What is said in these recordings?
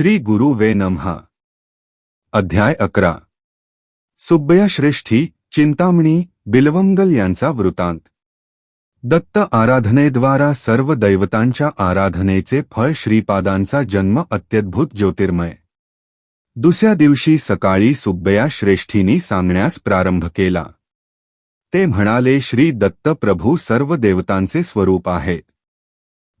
श्री गुरु वे नमहा अध्याय अकरा. सुब्बयश्रेष्ठी चिंतामणी बिलवंगल यांचा वृतांत. दत्त आराधनेद्वारा सर्व दैवतांच्या आराधनेचे फळ श्रीपादांचा जन्म अत्यद्भुत ज्योतिर्मय. दुसऱ्या दिवशी सकाळी सुब्बया श्रेष्ठींनी सांगण्यास प्रारंभ केला. ते म्हणाले श्री दत्त प्रभू सर्व देवतांचे स्वरूप आहेत.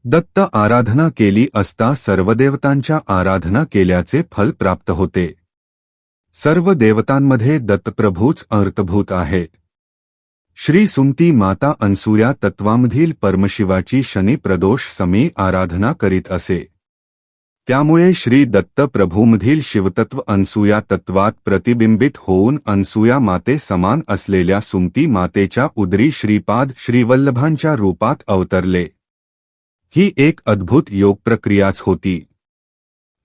दत्त आराधना केली असता सर्व देवतांच्या आराधना केल्याचे फल प्राप्त होते. सर्व देवतांमध्ये दत्तप्रभूच अर्थभूत आहेत श्री सुमती माता अनसुया तत्वामधील परमशिवाची शनी प्रदोष समी आराधना करीत असे. त्यामुळे श्री दत्त प्रभूमधील शिवतत्व अनसुया तत्वात प्रतिबिंबित होऊन अनसुया माते समान असलेल्या सुमती मातेच्या उदरी श्रीपाद श्रीवल्लभांच्या रूपात अवतरले. ही एक अद्भुत योग प्रक्रियाच होती.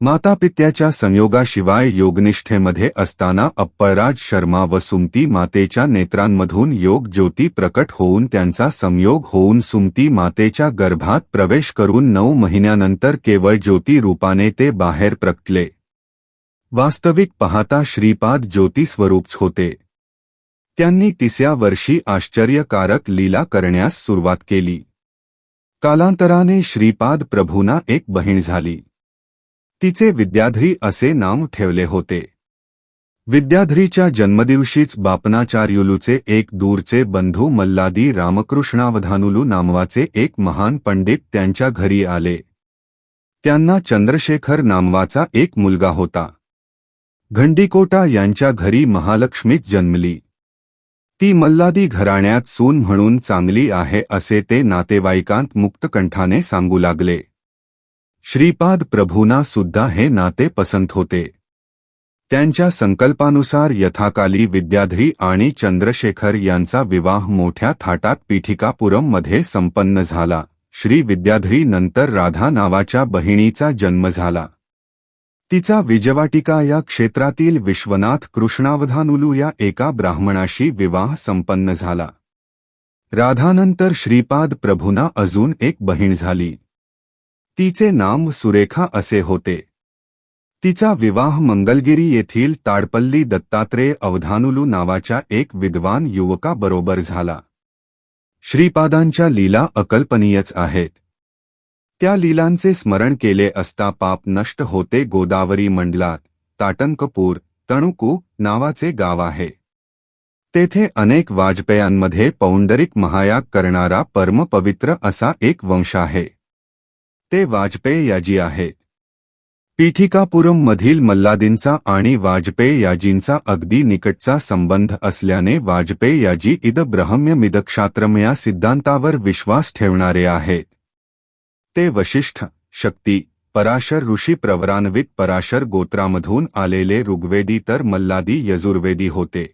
मातापित्याच्या संयोगाशिवाय योगनिष्ठेमध्ये असताना अप्पळराज शर्मा व सुमती मातेच्या नेत्रांमधून योग ज्योती प्रकट होऊन त्यांचा संयोग होऊन सुमती मातेच्या गर्भात प्रवेश करून नऊ महिन्यानंतर केवळ ज्योती रूपाने ते बाहेर प्रकटले. वास्तविक पाहता श्रीपाद ज्योतिस्वरूपच होते. त्यांनी तिसऱ्या वर्षी आश्चर्यकारक लीला करण्यास सुरुवात केली. कालांतराने श्रीपाद प्रभूना एक बहीण झाली. तिचे विद्याधरी असे नाव ठेवले होते. विद्याधरीच्या जन्मदिवशीच बापनाचार्युलूचे एक दूरचे बंधू मल्लादी रामकृष्णावधानुलू नामवाचे एक महान पंडित त्यांच्या घरी आले. त्यांना चंद्रशेखर नामवाचा एक मुलगा होता. घंडीकोटा यांच्या घरी महालक्ष्मीत जन्मली. ती मल्लादी घराण्यात सून म्हणून चांगली आहे असे ते नातेवाईकांत मुक्तकंठाने सांगू लागले. श्रीपाद प्रभूंना सुद्धा हे नाते पसंत होते. त्यांच्या संकल्पानुसार यथाकाली विद्याधरी आणि चंद्रशेखर यांचा विवाह मोठ्या थाटात पीठिकापुरममध्ये संपन्न झाला. श्री विद्याधरी नंतर राधा नावाच्या बहिणीचा जन्म झाला. तिचा विजवाटिका या क्षेत्रातील विश्वनाथ कृष्णावधानुलू या एका ब्राह्मणाशी विवाह संपन्न झाला. राधानंतर श्रीपाद प्रभूंना अजून एक बहीण झाली. तिचे नाम सुरेखा असे होते. तिचा विवाह मंगलगिरी येथील ताडपल्ली दत्तात्रेय अवधानुलू नावाच्या एक विद्वान युवकाबरोबर झाला. श्रीपादांच्या लीला अकल्पनीयच आहेत. त्या लीलांचे स्मरण केले असता पाप नष्ट होते गोदावरी मंडलात. ताटंकपूर तणुकू नावाचे गाव आहे. तेथे अनेक वाजपेयांमध्ये पौंडरिक महायाग करणारा परमपवित्र असा एक वंश आहे. ते वाजपेय याजी आहेत. पीठिकापुरम मधील मल्लादींचा आणि वाजपेय याजींचा अगदी निकटचा संबंध असल्याने वाजपेय याजी इद ब्रह्म्यमिदक्षात्रम या सिद्धांतावर विश्वास ठेवणारे आहेत. ते वशिष्ठ शक्ती पराशर ऋषी प्रवरान्वित पराशर गोत्रामधून आलेले ऋग्वेदी तर मल्लादी यजुर्वेदी होते.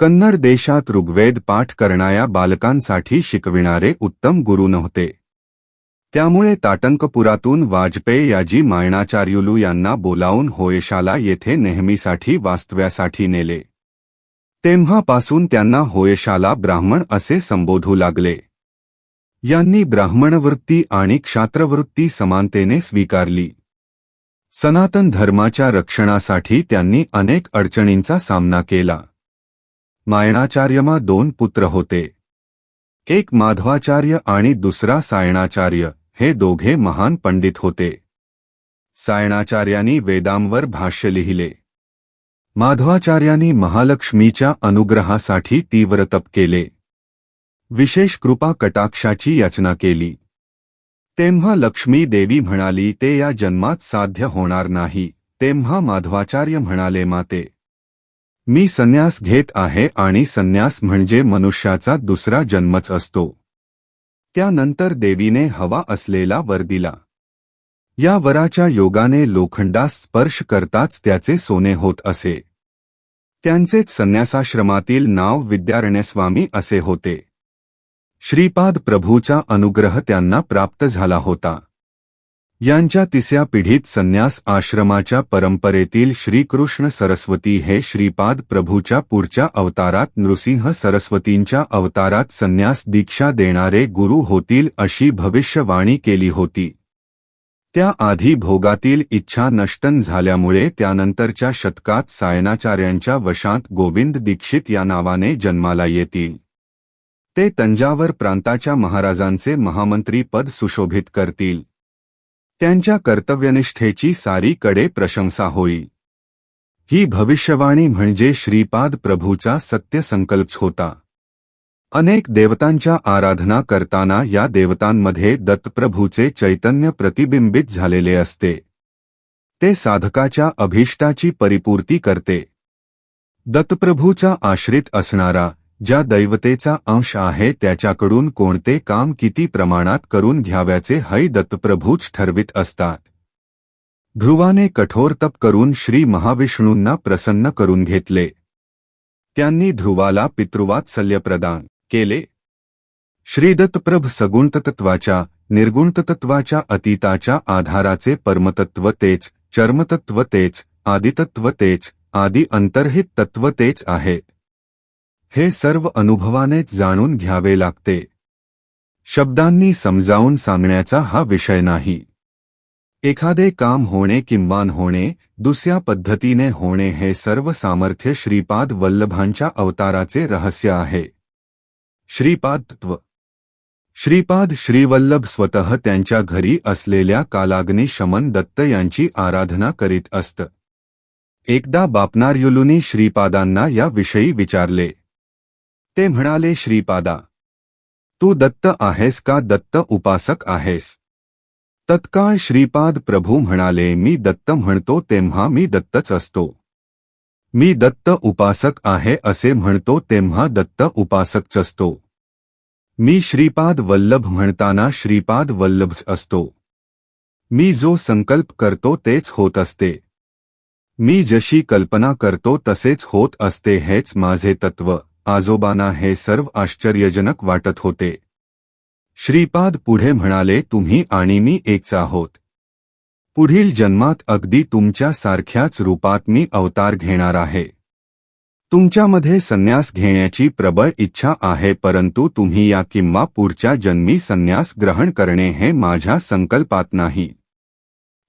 कन्नड देशात ऋग्वेद पाठ करणाऱ्या बालकांसाठी शिकविणारे उत्तम गुरु नव्हते. त्यामुळे ताटंकपुरातून वाजपेयी याजी मायणाचार्युलू यांना बोलावून होयशाला येथे नेहमीसाठी वास्तव्यासाठी नेले. तेव्हापासून त्यांना होयशाला ब्राह्मण असे संबोधू लागले. यांनी ब्राह्मणवृत्ती आणि क्षात्रवृत्ती समानतेने स्वीकारली. सनातन धर्माच्या रक्षणासाठी त्यांनी अनेक अडचणींचा सामना केला. मायणाचार्यमा दोन पुत्र होते. एक माधवाचार्य आणि दुसरा सायणाचार्य हे दोघे महान पंडित होते. सायणाचार्यांनी वेदांवर भाष्य लिहिले. माधवाचार्यांनी महालक्ष्मीच्या अनुग्रहासाठी तीव्र तप केले. विशेष कृपा कटाक्षाची याचना केली. तेव्हा लक्ष्मी देवी म्हणाली ते या जन्मात साध्य होणार नाही. तेव्हा माधवाचार्य म्हणाले माते मी संन्यास घेत आहे आणि संन्यास म्हणजे मनुष्याचा दुसरा जन्मच असतो. त्यानंतर देवीने हवा असलेला वर दिला. या वराच्या योगाने लोखंडास स्पर्श करताच त्याचे सोने होत असे. त्यांचेच संन्यासाश्रमातील नाव विद्यारण्यस्वामी असे होते. श्रीपाद प्रभूचा अनुग्रह त्यांना प्राप्त झाला होता. यांच्या तिसऱ्या पिढीत संन्यास आश्रमाच्या परंपरेतील श्रीकृष्ण सरस्वती हे श्रीपाद प्रभूच्या पुढच्या अवतारात नृसिंह सरस्वतींच्या अवतारात संन्यास दीक्षा देणारे गुरु होतील अशी भविष्यवाणी केली होती. त्या आधी भोगातील इच्छा नष्टन झाल्यामुळे त्यानंतरच्या शतकात सायनाचार्यांच्या वशांत गोविंद दीक्षित या नावाने जन्माला येतील. ते तंजावर प्रांताच्या महाराजांचे महामंत्री पद सुशोभित करतील. त्यांच्या कर्तव्यनिष्ठेची सारीकडे प्रशंसा होईल. ही भविष्यवाणी म्हणजे श्रीपाद प्रभूचा सत्यसंकल्प होता. अनेक देवतांच्या आराधना करताना या देवतांमध्ये दत्तप्रभूचे चैतन्य प्रतिबिंबित झालेले असते. ते साधकाच्या अभीष्टाची परिपूर्ती करते. दत्तप्रभूचा आश्रित असणारा ज्या दैवतेचा अंश आहे त्याच्याकडून कोणते काम किती प्रमाणात करून घ्याव्याचे है दत्तप्रभूच ठरवित असतात. ध्रुवाने कठोर तप करून श्री महाविष्णूंना प्रसन्न करून घेतले. त्यांनी ध्रुवाला पितृवात्सल्य प्रदान केले श्रीदत्तप्रभ सगुणतत्वाच्या निर्गुणतत्वाच्या अतीताच्या आधाराचे परमतत्व तेच चर्मतत्व तेच आदितत्व तेच आदि अंतर्हित तत्व तेच आहेत. हे सर्व अनुभवानेच जाणून घ्यावे लागते. शब्दांनी समजावून सांगण्याचा हा विषय नाही. एखादे काम होणे किंवान होणे दुसऱ्या पद्धतीने होणे हे सर्व सामर्थ्य श्रीपाद वल्लभांच्या अवताराचे रहस्य आहे. श्रीपादत्व. श्रीपाद श्रीवल्लभ स्वतः त्यांच्या घरी असलेल्या कालाग्नी शमन दत्त यांची आराधना करीत असत. एकदा बापनार्युलुनी श्रीपादांना याविषयी विचारले. ते म्हणाले श्रीपादा तू दत्त आहेस का? दत्त उपासक आहेस. तत्काळ श्रीपाद प्रभू म्हणाले मी दत्त म्हणतो तेव्हा मी दत्तच असतो. मी दत्त उपासक आहे असे म्हणतो तेव्हा दत्त उपासकच असतो. मी श्रीपाद वल्लभ म्हणताना श्रीपाद वल्लभच असतो. मी जो संकल्प करतो तेच होत असते. मी जशी कल्पना करतो तसेच होत असते हेच माझे तत्व. आजोबांना हे सर्व आश्चर्यजनक वाटत होते. श्रीपाद पुढे म्हणाले, तुम्ही आणि मी एकच आहोत. पुढील जन्मात अगदी तुमच्या सारख्याच रूपात मी अवतार घेणार आहे. तुमच्यामध्ये संन्यास घेण्याची प्रबळ इच्छा आहे, परंतु तुम्ही या किंवा पुढच्या जन्मी संन्यास ग्रहण करणे हे माझ्या संकल्पात नाही.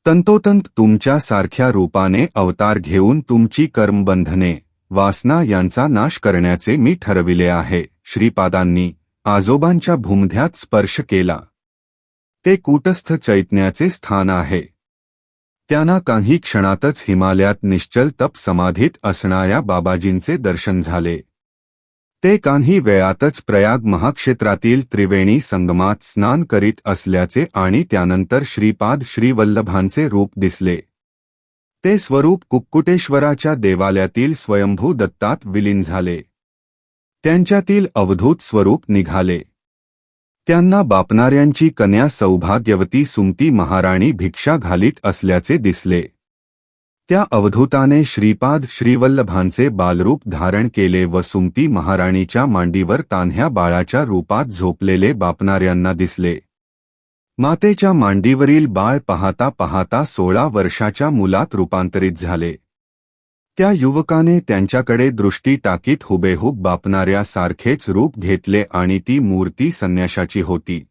तंतोतंत तुमच्या सारख्या रूपाने अवतार घेऊन तुमची कर्मबंधने वासना यांचा नाश करण्याचे मी ठरविले आहे. श्रीपादांनी आजोबांच्या भूमध्यात स्पर्श केला. ते कूटस्थ चैतन्याचे स्थान आहे. त्यांना काही क्षणातच हिमालयात निश्चल तप समाधीत असणाऱ्या बाबाजींचे दर्शन झाले. ते काही वेळातच प्रयाग महाक्षेत्रातील त्रिवेणी संगमात स्नान करीत असल्याचे आणि त्यानंतर श्रीपाद श्रीवल्लभांचे रूप दिसले. ते स्वरूप कुक्कुटेश्वराच्या देवालयातील स्वयंभू दत्तात विलीन झाले. त्यांच्यातील अवधूत स्वरूप निघाले. त्यांना बापणाऱ्यांची कन्या सौभाग्यवती सुमती महाराणी भिक्षा घालीत असल्याचे दिसले. त्या अवधूताने श्रीपाद श्रीवल्लभांचे बालरूप धारण केले व सुमती महाराणीच्या मांडीवर तान्ह्या बाळाच्या रूपात झोपलेले बापणाऱ्यांना दिसले. मातेच्या मांडीवरील बाळ पाहता पाहता सोळा वर्षाच्या मुलात रूपांतरित झाले. त्या युवकाने त्यांच्याकडे दृष्टी टाकीत हुबेहूब बापणाऱ्यासारखेच रूप घेतले आणि ती मूर्ती संन्याशाची होती.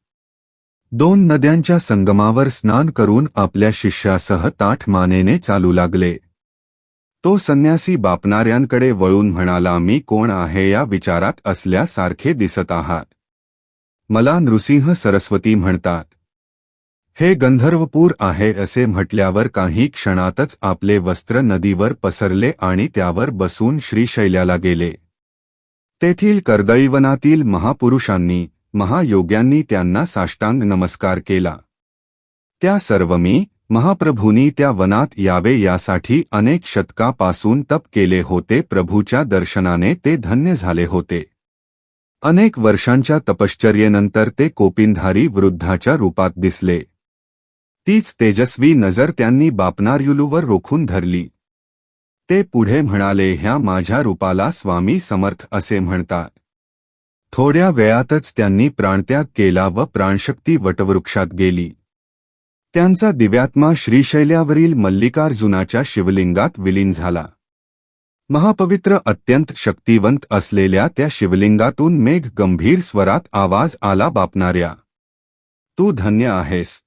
दोन नद्यांच्या संगमावर स्नान करून आपल्या शिष्यासह ताठ मानेने चालू लागले. तो संन्यासी बापणाऱ्यांकडे वळून म्हणाला मी कोण आहे या विचारात असल्यासारखे दिसत आहात. मला नृसिंह सरस्वती म्हणतात. हे गंधर्वपूर आहे असे म्हटल्यावर काही क्षणातच आपले वस्त्र नदीवर पसरले आणि त्यावर बसून श्रीशैल्याला गेले. तेथील कर्दळीवनातील महापुरुषांनी महायोग्यांनी त्यांना साष्टांग नमस्कार केला. त्या सर्व मी महाप्रभूंनी त्या वनात यावे यासाठी अनेक शतकापासून तप केले होते प्रभूच्या दर्शनाने ते धन्य झाले होते. अनेक वर्षांच्या तपश्चर्येनंतर ते कोपिनधारी वृद्धाच्या रूपात दिसले. तीच तेजस्वी नजर त्यांनी बापनार्युलूवर रोखून धरली. ते पुढे म्हणाले ह्या माझ्या रूपाला स्वामी समर्थ असे म्हणतात. थोड्या वेळातच त्यांनी प्राणत्याग केला व प्राणशक्ती वटवृक्षात गेली. त्यांचा दिव्यात्मा श्रीशैल्यावरील मल्लिकार्जुनाच्या शिवलिंगात विलीन झाला. महापवित्र अत्यंत शक्तिवंत असलेल्या त्या शिवलिंगातून मेघ गंभीर स्वरात आवाज आला बापणाऱ्या तू धन्य आहेस.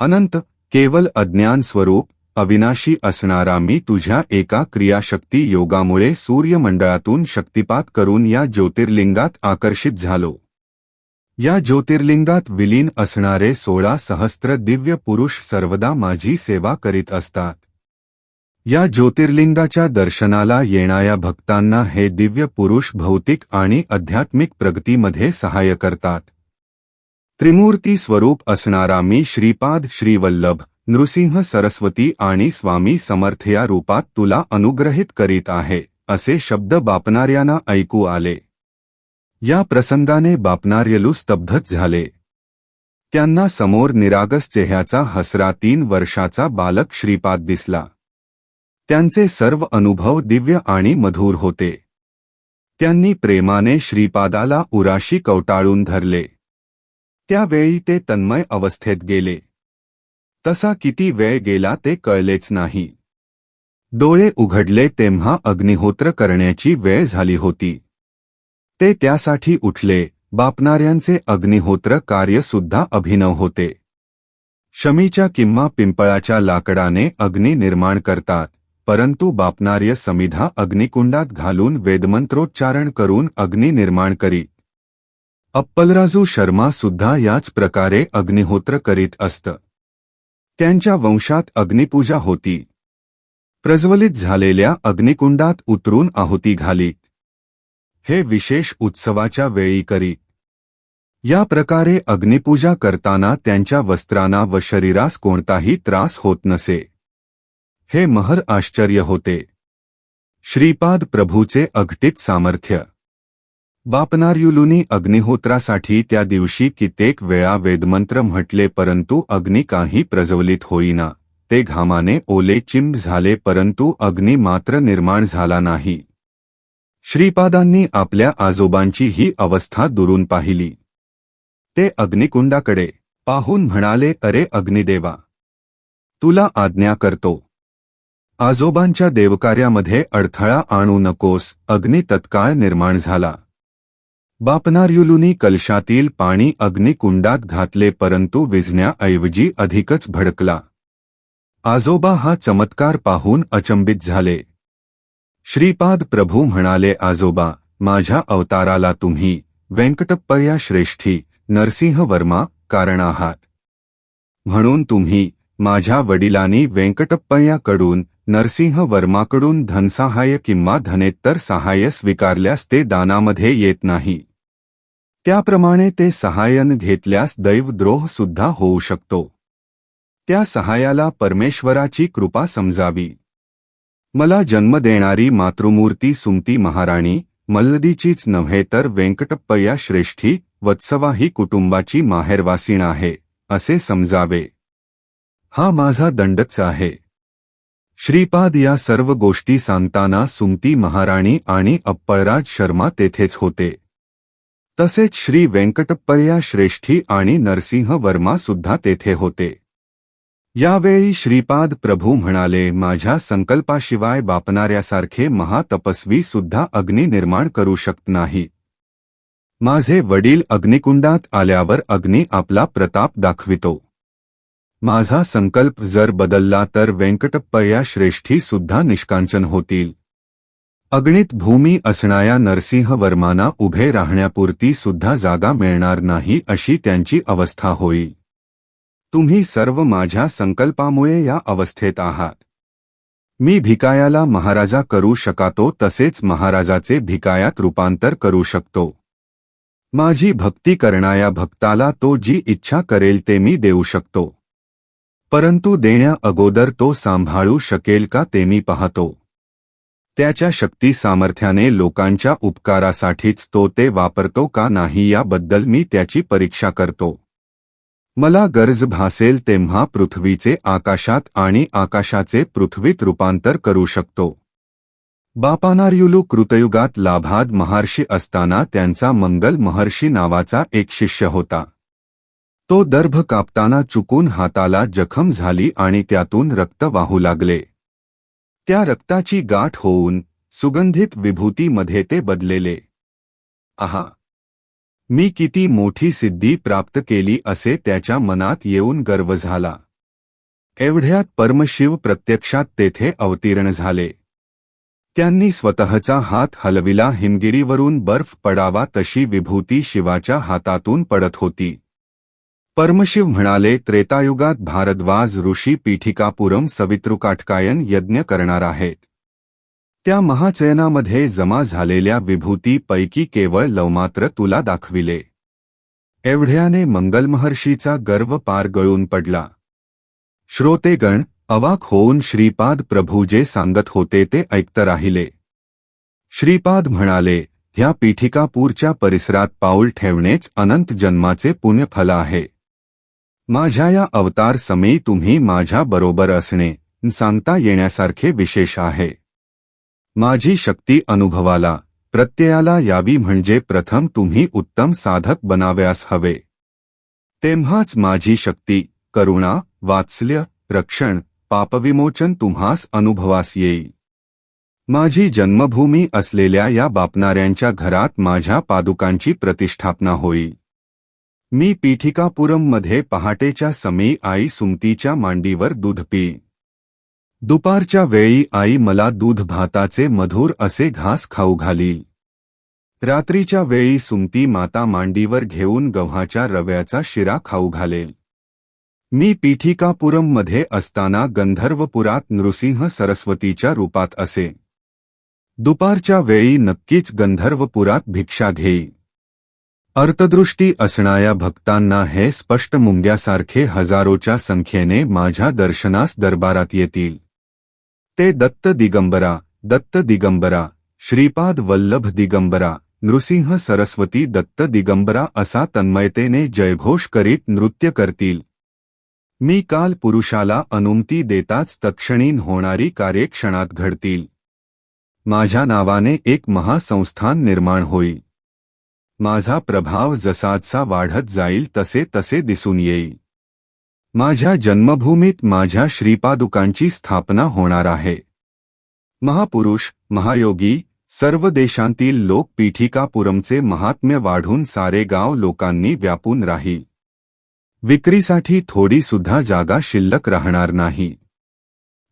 अनंत केवल अज्ञान स्वरूप अविनाशी असणारा मी तुझ्या एका क्रियाशक्ती योगामुळे सूर्यमंडळातून शक्तिपात करून या ज्योतिर्लिंगात आकर्षित झालो. या ज्योतिर्लिंगात विलीन असणारे सोळा सहस्त्र दिव्य पुरुष सर्वदा माझी सेवा करीत असतात. या ज्योतिर्लिंगाच्या दर्शनाला येणाऱ्या भक्तांना हे दिव्य पुरुष भौतिक आणि आध्यात्मिक प्रगतीमध्ये सहाय्य करतात. त्रिमूर्ती स्वरूप असणारा मी श्रीपाद श्रीवल्लभ नृसिंह सरस्वती आणि स्वामी समर्थ या रूपात तुला अनुग्रहित करीत आहे असे शब्द बापणाऱ्यांना ऐकू आले. या प्रसंगाने बापणार्यलू स्तब्धच झाले. त्यांना समोर निरागस चेह्याचा हसरा तीन वर्षाचा बालक श्रीपाद दिसला. त्यांचे सर्व अनुभव दिव्य आणि मधुर होते. त्यांनी प्रेमाने श्रीपादाला उराशी कवटाळून धरले. त्यावेळी ते तन्मय अवस्थेत गेले. तसा किती वेळ गेला ते कळलेच नाही. डोळे उघडले तेव्हा अग्निहोत्र करण्याची वेळ झाली होती. ते त्यासाठी उठले बापणाऱ्यांचे अग्निहोत्र कार्य सुद्धा अभिनव होते. शमीच्या किंवा पिंपळाच्या लाकडाने अग्नी निर्माण करतात परंतु बापणार्य समिधा अग्निकुंडात घालून वेदमंत्रोच्चारण करून अग्नी निर्माण करीत अप्पलराजू शर्मा सुद्धा याच प्रकारे अग्निहोत्र करीत असत. त्यांच्या वंशात अग्निपूजा होती. प्रज्वलित झालेल्या अग्निकुंडात उतरून आहुती घालीत. हे विशेष उत्सवाच्या वेळी करीत. या प्रकारे अग्निपूजा करताना त्यांच्या वस्त्रांना व शरीरास कोणताही त्रास होत नसे. हे महर आश्चर्य होते. श्रीपाद प्रभूचे अघटित सामर्थ्य. बापनार्युलुनी अग्निहोत्रासाठी त्या दिवशी कित्येक वेळा वेदमंत्र म्हटले परंतु अग्नी काही प्रज्वलित होईना. ते घामाने ओले चिंब झाले परंतु अग्नी मात्र निर्माण झाला नाही. श्रीपादांनी आपल्या आजोबांची ही अवस्था दुरून पाहिली. ते अग्निकुंडाकडे पाहून म्हणाले अरे अग्निदेवा! तुला आज्ञा करतो. आजोबांच्या देवकार्यामध्ये अडथळा आणू नकोस. अग्नी तत्काळ निर्माण झाला. बापनार्युलुनी कलशातील पाणी अग्निकुंडात घातले परंतु विझण्याऐवजी अधिकच भडकला. आजोबा हा चमत्कार पाहून अचंबित झाले. श्रीपाद प्रभू म्हणाले आजोबा माझ्या अवताराला तुम्ही व्यंकटप्पया श्रेष्ठी नरसिंह वर्मा कारण आहात म्हणून तुम्ही माझ्या वडिलांनी व्यंकटप्पयाकडून नरसिंह वर्माकडून धनसहाय्य किंवा धनेत्तर सहाय्य स्वीकारल्यास ते दानामध्ये येत नाही. त्याप्रमाणे ते सहाय्यन घेतल्यास दैवद्रोह सुद्धा होऊ शकतो. त्या सहाय्याला परमेश्वराची कृपा समजावी. मला जन्म देणारी मातृमूर्ती सुमती महाराणी मल्लदीचीच नव्हे तर व्यंकटप्पया श्रेष्ठी वत्सवा ही कुटुंबाची माहेरवासीण आहे असे समजावे. हा माझा दंडच आहे. श्रीपाद या सर्व गोष्टी सांगताना सुमती महाराणी आणि अप्पळराज शर्मा तेथेच होते. तसेच श्री व्यंकटप्पया श्रेष्ठी आणि नरसिंह वर्मा सुद्धा तेथे होते. यावेळी श्रीपाद प्रभू म्हणाले, माझ्या संकल्पाशिवाय बापणाऱ्यासारखे महातपस्वी सुद्धा अग्नी निर्माण करू शकत नाही. माझे वडील अग्निकुंडात आल्यावर अग्नी आपला प्रताप दाखवितो. माझा संकल्प जर बदलला तर व्यंकटप्पया श्रेष्ठी सुद्धा निष्कांचन होतील. अगणित भूमी असणाऱ्या नरसिंह वर्माना उभे राहण्यापुरती सुद्धा जागा मिळणार नाही अशी त्यांची अवस्था होई. तुम्ही सर्व माझ्या संकल्पामुळे या अवस्थेत आहात. मी भिकायाला महाराजा करू शकातो तसेच महाराजाचे भिकायात रूपांतर करू शकतो. माझी भक्ती करणाऱ्या भक्ताला तो जी इच्छा करेल ते मी देऊ शकतो. परंतु देण्या अगोदर तो सांभाळू शकेल का ते मी पाहतो. त्याच्या शक्ती सामर्थ्याने लोकांच्या उपकारासाठीच तो ते वापरतो का नाही याबद्दल मी त्याची परीक्षा करतो. मला गरज भासेल तेव्हा पृथ्वीचे आकाशात आणि आकाशाचे पृथ्वीत रूपांतर करू शकतो. बापानार्युलू कृतयुगात लाभाद महर्षी असताना त्यांचा मंगल महर्षी नावाचा एक शिष्य होता. तो दर्भ कापताना चुकून हाताला जखम झाली आणि त्यातून रक्त वाहू लागले. त्या रक्ताची गाठ होऊन सुगंधित विभूतीमध्ये ते बदलेले. आहा. मी किती मोठी सिद्धी प्राप्त केली असे त्याच्या मनात येऊन गर्व झाला. एवढ्यात परमशिव प्रत्यक्षात तेथे अवतीर्ण झाले. त्यांनी स्वतःचा हात हलविला हिमगिरीवरून बर्फ पडावा तशी विभूती शिवाच्या हातातून पडत होती. परमशिव म्हणाले त्रेतायुगात भारद्वाज ऋषी पीठिकापुरम सवितृकाटकायन यज्ञ करणार आहेत. त्या महाचयनामध्ये जमा झालेल्या विभूतीपैकी केवळ लवमात्र तुला दाखविले. एवढ्याने मंगलमहर्षीचा गर्व पार गळून पडला. श्रोतेगण अवाक होऊन श्रीपाद प्रभू जे सांगत होते ते ऐकत राहिले. श्रीपाद म्हणाले ह्या पीठिकापूरच्या परिसरात पाऊल ठेवणेच अनंत जन्माचे पुण्यफल आहे. माझ्या या अवतार समयी तुम्ही माझ्या बरोबर असणे सांगता येण्यासारखे विशेष आहे. माझी शक्ती अनुभवाला प्रत्ययाला यावी म्हणजे प्रथम तुम्ही उत्तम साधक बनाव्यास हवे. तेव्हाच माझी शक्ती करुणा वात्सल्य रक्षण पापविमोचन तुम्हास अनुभवास येई माझी जन्मभूमी असलेल्या या बापणाऱ्यांच्या घरात माझ्या पादुकांची प्रतिष्ठापना होई मी पीठिकापुरममध्ये पहाटेच्या समी आई सुमतीच्या मांडीवर दूध पी. दुपारच्या वेळी आई मला दूध भाताचे मधुर असे घास खाऊ घाली. रात्रीच्या वेळी सुमती माता मांडीवर घेऊन गव्हाच्या रव्याचा शिरा खाऊ घालेल मी पीठिकापुरममध्ये असताना गंधर्वपुरात नृसिंह सरस्वतीच्या रूपात असे. दुपारच्या वेळी नक्कीच गंधर्वपुरात भिक्षा घेई अर्थदृष्टी असणाऱ्या भक्तांना हे स्पष्ट मुंग्यासारखे हजारोच्या संख्येने माझ्या दर्शनास दरबारात येतील. ते दत्त दिगंबरा दत्त दिगंबरा श्रीपाद वल्लभ दिगंबरा नृसिंह सरस्वती दत्त दिगंबरा असा तन्मयतेने जयघोष करीत नृत्य करतील. मी काल पुरुषाला अनुमती देताच तक्षणीन होणारी कार्यक्षणात घडतील. माझ्या नावाने एक महासंस्थान निर्माण होईल. माझा प्रभाव जसाचा वाढत जाईल तसे तसे दिसून येईल. माझ्या जन्मभूमीत माझ्या श्रीपादुकांची स्थापना होणार आहे. महापुरुष महायोगी सर्व देशांतील लोक पीठिकापुरमचे महात्म्य वाढून सारे गाव लोकांनी व्यापून राहील. विक्रीसाठी थोडी सुद्धा जागा शिल्लक राहणार नाही.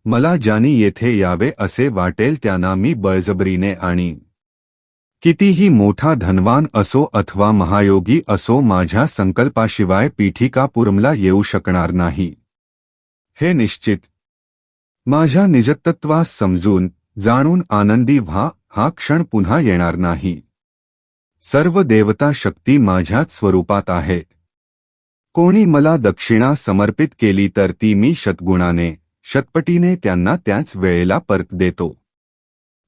मला ज्यांनी येथे यावे असे वाटेल त्यांना मी बळजबरीने आणि कितीही मोठा धनवान असो अथवा महायोगी असो माझ्या संकल्पाशिवाय पीठिकापुरमला येऊ शकणार नाही. हे निश्चित. माझ्या निजतत्वास समजून, जाणून आनंदी व्हा, हा क्षण पुन्हा येणार नाही. सर्व देवता शक्ती माझ्याच स्वरूपात आहेत कोणी मला दक्षिणा समर्पित केली तर ती मी शतगुणाने, शतपटीने त्यांना त्याच वेळेला परत देतो.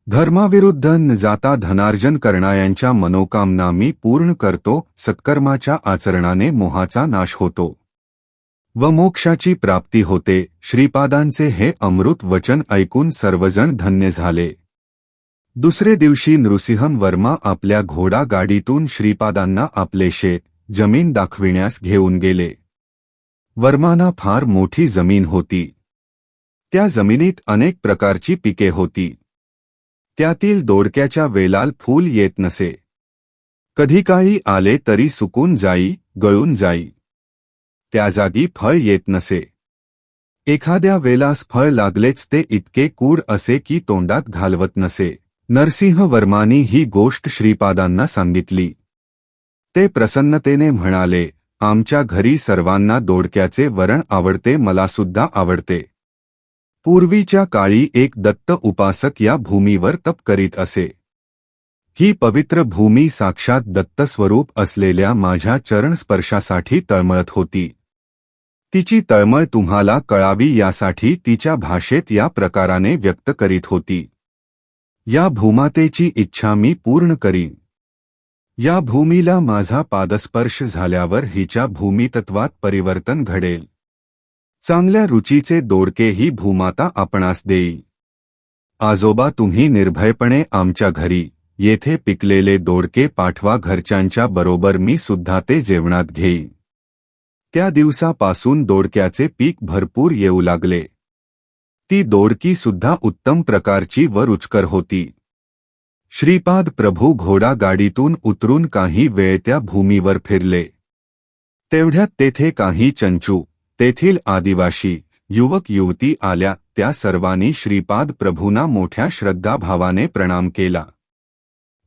धर्माविरुद्ध न जाता धनार्जन करणाऱ्यांच्या मनोकामना मी पूर्ण करतो सत्कर्माच्या आचरणाने मोहाचा नाश होतो. व मोक्षाची प्राप्ती होते श्रीपादांचे हे अमृत वचन ऐकून सर्वजण धन्य झाले. दुसरे दिवशी नृसिंहम वर्मा आपल्या घोडा गाडीतून श्रीपादांना आपले शेत जमीन दाखविण्यास घेऊन गेले. वर्माना फार मोठी जमीन होती. त्या जमिनीत अनेक प्रकारची पिके होती. त्यातील दोडक्याच्या वेलाल फूल येत नसे. कधी काळी आले तरी सुकून जाई गळून जाई. त्या जागी फळ येत नसे. एखाद्या वेलास फळ लागलेच ते इतके कूड असे की तोंडात घालवत नसे. नरसिंह वर्मानी ही गोष्ट श्रीपादांना सांगितली. ते प्रसन्नतेने म्हणाले आमच्या घरी सर्वांना दोडक्याचे वरण आवडते मला सुद्धा आवडते. पूर्वीच्या काळी एक दत्त उपासक या भूमीवर तप करीत असे. ही पवित्र भूमी साक्षात दत्त स्वरूप असलेल्या माझ्या चरणस्पर्शासाठी तळमळत होती. तिची तळमळ तुम्हाला कळावी यासाठी तिच्या भाषेत या प्रकाराने व्यक्त करीत होती. या भूमातेची इच्छा मी पूर्ण करीन. या भूमीला माझा पादस्पर्श झाल्यावर हिच्या भूमितत्वात परिवर्तन घडेल. चांगल्या रुचीचे दोडके ही भूमाता आपणास देई. आजोबा तुम्ही निर्भयपणे आमच्या घरी येथे पिकलेले दोडके पाठवा घरच्यांच्या बरोबर मी सुद्धा ते जेवणात घेईन त्या दिवसापासून दोडक्याचे पीक भरपूर येऊ लागले. ती दोडकी सुद्धा उत्तम प्रकारची व रुचकर होती. श्रीपाद प्रभू घोडा गाडीतून उतरून काही वेळ त्या भूमीवर फिरले. तेवढ्यात तेथे काही चंचू तेथील आदिवासी युवक युवती आल्या त्या सर्वांनी श्रीपाद प्रभूंना मोठ्या श्रद्धाभावाने प्रणाम केला.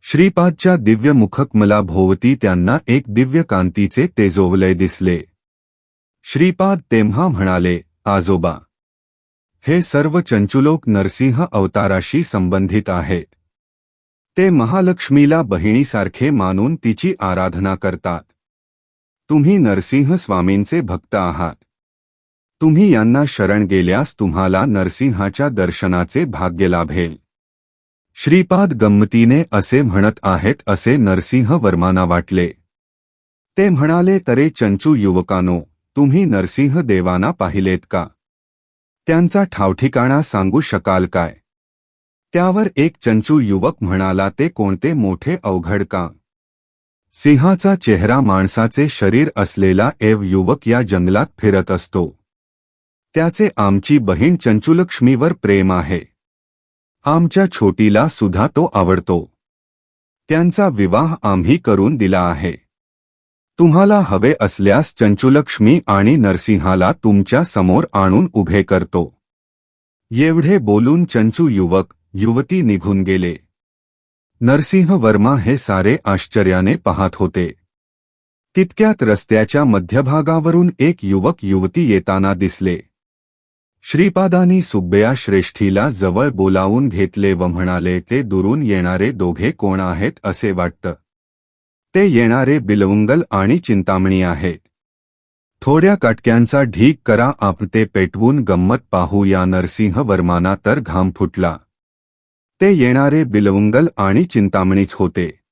श्रीपादच्या दिव्य मुखकमला भोवती त्यांना एक दिव्य कांतीचे तेजोवलय दिसले. श्रीपाद तेव्हा म्हणाले आजोबा हे सर्व चंचुलोक नरसिंह अवताराशी संबंधित आहेत ते महालक्ष्मीला बहिणीसारखे मानून तिची आराधना करतात. तुम्ही नरसिंह स्वामींचे भक्त आहात. तुम्ही यांना शरण गेल्यास तुम्हाला नरसिंहाच्या दर्शनाचे भाग्य लाभेल. श्रीपाद गंमतीने असे म्हणत आहेत असे नरसिंह वर्माना वाटले. ते म्हणाले तरे चंचू युवकानो तुम्ही नरसिंह देवाना पाहिलेत का? त्यांचा ठावठिकाणा सांगू शकाल काय? त्यावर एक चंचू युवक म्हणाला ते कोणते मोठे अवघड का सिंहाचा चेहरा माणसाचे शरीर असलेला एव युवक या जंगलात फिरत असतो. त्याचे आमची बहीण चंचुलक्ष्मीवर प्रेम आहे. आमच्या छोटीला सुद्धा तो आवडतो. त्यांचा विवाह आम्ही करून दिला आहे. तुम्हाला हवे असल्यास चंचुलक्ष्मी आणि नरसिंहाला तुमच्यासमोर आणून उभे करतो. एवढे बोलून चंचू युवक युवती निघून गेले. नरसिंह वर्मा हे सारे आश्चर्याने पाहत होते. तितक्यात रस्त्याच्या मध्यभागावरून एक युवक युवती येताना दिसले. श्रीपादानी सुब्बया श्रेष्ठीला जवळ बोलावून घेतले व म्हणाले ते दुरून येणारे दोघे कोण आहेत असे वाटतं. ते येणारे बिलवंगल आणि चिंतामणी आहेत. थोड्या कटक्यांचा ढीक करा आपण ते पेटवून गंमत पाहू. या नरसिंह वर्माना तर घाम फुटला. ते येणारे बिलवंगल आणि चिंतामणीच होते.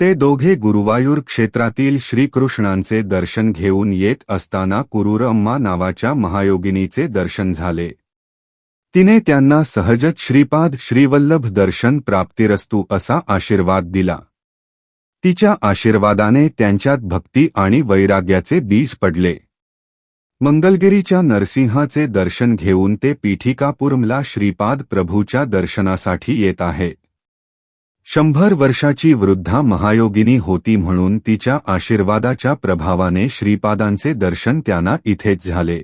ते दोघे गुरुवायूर क्षेत्रातील श्रीकृष्णांचे दर्शन घेऊन येत असताना कुरुरम्मा नावाच्या महायोगिनीचे दर्शन झाले. तिने त्यांना सहजच श्रीपाद श्रीवल्लभ दर्शन प्राप्तिरस्तू असा आशीर्वाद दिला. तिच्या आशीर्वादाने त्यांच्यात भक्ती आणि वैराग्याचे बीज पडले. मंगलगिरीच्या नरसिंहाचे दर्शन घेऊन ते पीठिकापुरमला श्रीपाद प्रभूच्या दर्शनासाठी येत आहेत शंभर वर्षाची वृद्धा महायोगिनी होती म्हणून तिच्या आशीर्वादाच्या प्रभावाने श्रीपादांचे दर्शन त्यांना इथेच झाले.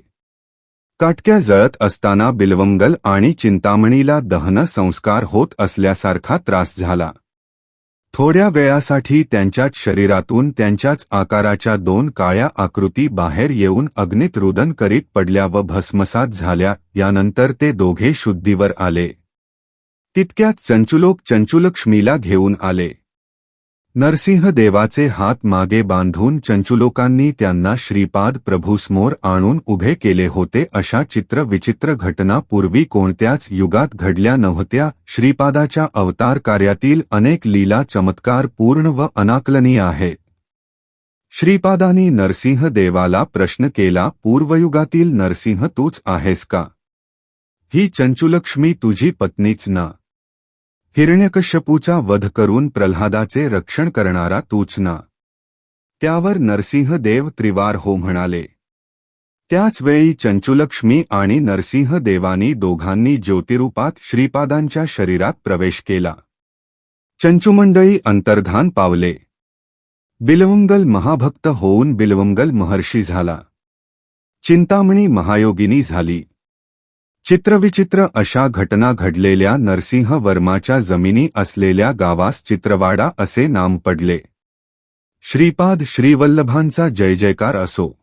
काटक्या जळत असताना बिलवंगल आणि चिंतामणीला दहन संस्कार होत असल्यासारखा त्रास झाला. थोड्या वेळासाठी त्यांच्याच शरीरातून त्यांच्याच आकाराच्या दोन काळ्या आकृती बाहेर येऊन अग्नित रुदन करीत पडल्या व भस्मसात झाल्या यानंतर ते दोघे शुद्धीवर आले. तितक्यात चंचुलोक चंचुलक्ष्मीला घेऊन आले. नरसिंह देवाचे हात मागे बांधून चंचुलोकांनी त्यांना श्रीपाद प्रभूसमोर आणून उभे केले होते अशा चित्र विचित्र घटना पूर्वी कोणत्याच युगात घडल्या नव्हत्या. श्रीपादाच्या अवतार कार्यातील अनेक लीला चमत्कार पूर्ण व अनाकलनीय आहेत. श्रीपादांनी नरसिंह देवाला प्रश्न केला पूर्वयुगातील नरसिंह तूच आहेस का? ही चंचुलक्ष्मी तुझी पत्नीच ना. हिरण्यकश्यपूचा वध करून प्रल्हादाचे रक्षण करणारा तूच ना त्यावर नरसिंहदेव त्रिवार हो म्हणाले. त्याच वेळी चंचुलक्ष्मी आणि नरसिंहदेवानी दोघांनी ज्योतिरूपात श्रीपादांच्या शरीरात प्रवेश केला. चंचुमंडळी अंतर्धान पावले. बिलवंगल महाभक्त होऊन बिलवंगल महर्षी झाला. चिंतामणी महायोगिनी झाली. चित्रविचित्र अशा घटना घडलेल्या नरसिंह वर्माच्या जमिनी असलेल्या गावास चित्रवाडा असे नाम पडले. श्रीपाद श्रीवल्लभांचा जय जयकार असो.